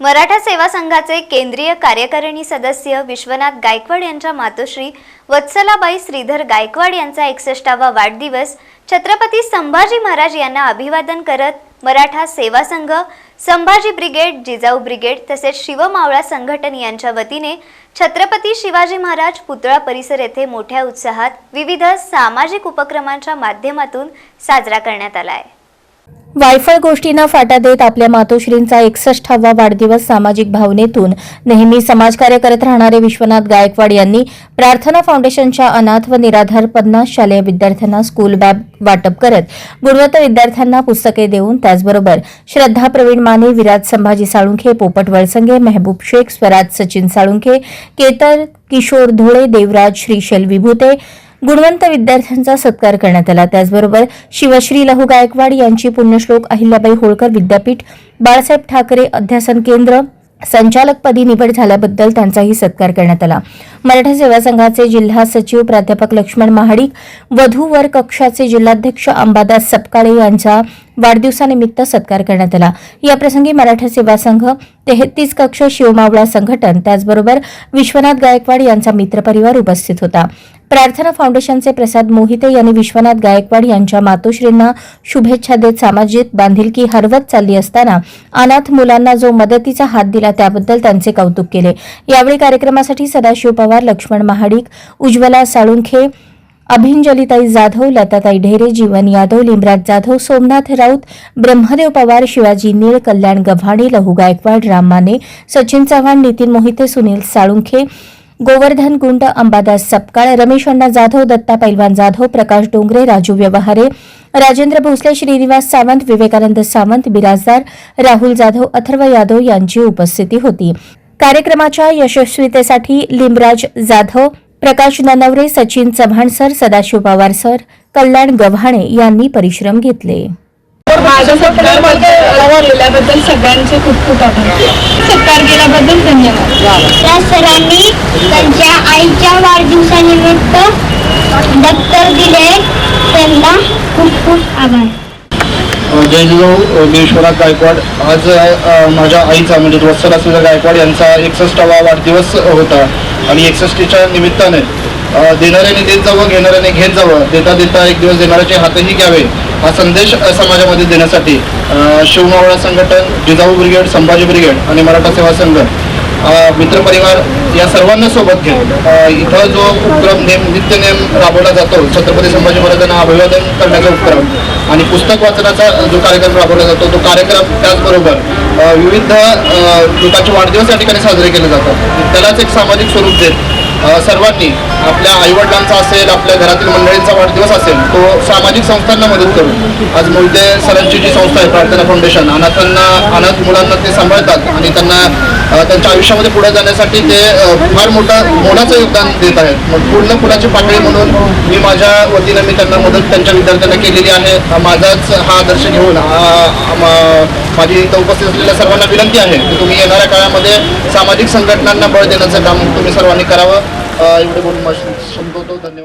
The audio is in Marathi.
मराठा सेवा संघाचे केंद्रीय कार्यकारिणी सदस्य विश्वनाथ गायकवाड यांच्या मातोश्री वत्सलाबाई श्रीधर गायकवाड यांचा एकसष्टावा वाढदिवस छत्रपती संभाजी महाराज यांना अभिवादन करत मराठा सेवा संघ संभाजी ब्रिगेड जिजाऊ ब्रिगेड तसेच शिवमावळा संघटन यांच्या वतीने छत्रपती शिवाजी महाराज पुतळा परिसर येथे मोठ्या उत्साहात विविध सामाजिक उपक्रमांच्या माध्यमातून साजरा करण्यात आला आहे. वायफळ गोष्टींना फाटा देत आपल्या मातोश्रींचा एकसष्टावा वाढदिवस सामाजिक भावनेतून. नेहमी समाजकार्य करत राहणारे विश्वनाथ गायकवाड यांनी प्रार्थना फाउंडेशनच्या अनाथ व निराधार पन्नास शालेय विद्यार्थ्यांना स्कूल बॅग वाटप करत गुणवत्ता विद्यार्थ्यांना पुस्तके देऊन त्याचबरोबर श्रद्धा प्रवीण माने विराज संभाजी साळुंखे पोपट वळसंगे मेहबूब शेख स्वराज सचिन साळुंखे केतर किशोर धुळे देवराज श्रीशैल विभूते गुणवंत विद्यार्थ्यांचा सत्कार करण्यात आला. त्याचबरोबर शिवश्री लहू गायकवाड यांची पुण्यश्लोक अहिल्याबाई होळकर विद्यापीठ बाळासाहेब ठाकरे अध्यासन केंद्र संचालकपदी निवड झाल्याबद्दल त्यांचाही सत्कार करण्यात आला. मराठा सेवा संघाचे जिल्हा सचिव प्राध्यापक लक्ष्मण महाडिक वधूवर कक्षाचे जिल्हाध्यक्ष अंबादास सपकाळे यांचा वाढदिवसानिमित्त सत्कार करण्यात आला. याप्रसंगी मराठा सेवा संघ तेहतीस कक्ष शिवमावळा संघटन त्याचबरोबर विश्वनाथ गायकवाड यांचा मित्रपरिवार उपस्थित होता. प्रार्थना फाउंडेशनचे प्रसाद मोहिते यांनी विश्वनाथ गायकवाड यांच्या मातोश्रींना शुभेच्छा देत सामाजिक बांधिलकी हरवत चालली असताना अनाथ मुलांना जो मदतीचा हात दिला त्याबद्दल त्यांचे कौतुक केले. यावेळी कार्यक्रमासाठी सदाशिव पवार लक्ष्मण महाडिक उज्ज्वला साळुंखे अभिंजलिताई जाधव लताताई ढेरे जीवन यादव लिमराज जाधव सोमनाथ राऊत ब्रह्मदेव पवार शिवाजी नीळ कल्याण गव्हाणे लहू गायकवाड राम माने सचिन चव्हाण नितीन मोहिते सुनील साळुंखे गोवर्धन गुंड अंबादास सपकाळ रमेश अण्णा जाधव दत्ता पैलवान जाधव प्रकाश डोंगरे राजू व्यवहारे राजेंद्र भोसले श्रीनिवास सावंत विवेकानंद सावंत बिराजदार राहुल जाधव अथर्व यादव यांची उपस्थिती होती. कार्यक्रमाच्या यशस्वीतेसाठी लिमराज जाधव प्रकाश ननवरे सचिन चव्हाण सर सदाशिव पवार सर कल्याण गव्हाणे यांनी परिश्रम घेतले. माझा सत्कार केल्याबद्दल सगळ्यांचे खूप खूप आभार. सत्कार केल्याबद्दल धन्यवाद. त्या सरांनी त्यांच्या आईच्या वाढदिवसानिमित्त दप्तर दिले. त्यांना खूप खूप आभार. जय जिजाऊ मी विश्वनाथ गायकवाड. आज माझ्या आईचा म्हणजे वत्सल असलेला गायकवाड यांचा एकसष्टावा वाढदिवस होता. आणि एकसष्टीच्या निमित्ताने देणाऱ्याने देत जावं घेणाऱ्याने घेत जावं देता देता एक दिवस देणाऱ्याचे हातही घ्यावे. हा संदेश समाजामध्ये देण्यासाठी शिवमावळा संघटन जिजाऊ ब्रिगेड संभाजी ब्रिगेड आणि मराठा सेवा संघ मित्रपरिवार या सर्वांना सोबत घेऊन इथं जो उपक्रम नेम नित्य नेम राबवला जातो छत्रपती संभाजी महाराजांना अभिवादन करण्याचा उपक्रम आणि पुस्तक वाचनाचा जो कार्यक्रम राबवला जातो तो कार्यक्रम त्याचबरोबर विविध लोकांचे वाढदिवस या ठिकाणी साजरे केले जातात. त्यालाच एक सामाजिक स्वरूप देत सर्वांनी आपल्या आईवडिलांचा असेल आपल्या घरातील मंडळींचा वाढदिवस असेल तो सामाजिक संस्थांना मदत करून. आज मोहिते सरांची जी संस्था आहे प्रार्थना फाउंडेशन अनाथांना अनाथ मुलांना ते सांभाळतात आणि त्यांना त्यांच्या आयुष्यामध्ये पुढे जाण्यासाठी ते फार मोठं मोलाचं योगदान देत आहेत. मग पूर्ण पुलाची पातळी म्हणून मी माझ्या वतीनं मी त्यांना मदत त्यांच्या विद्यार्थ्यांना केलेली आहे. माझाच हा आदर्श घेऊन माझी इथं उपस्थित असलेल्या सर्वांना विनंती आहे की तुम्ही येणाऱ्या काळामध्ये सामाजिक संघटनांना बळ देण्याचं काम तुम्ही सर्वांनी करावं. एवढे बोलून माझं संपवतो. धन्यवाद.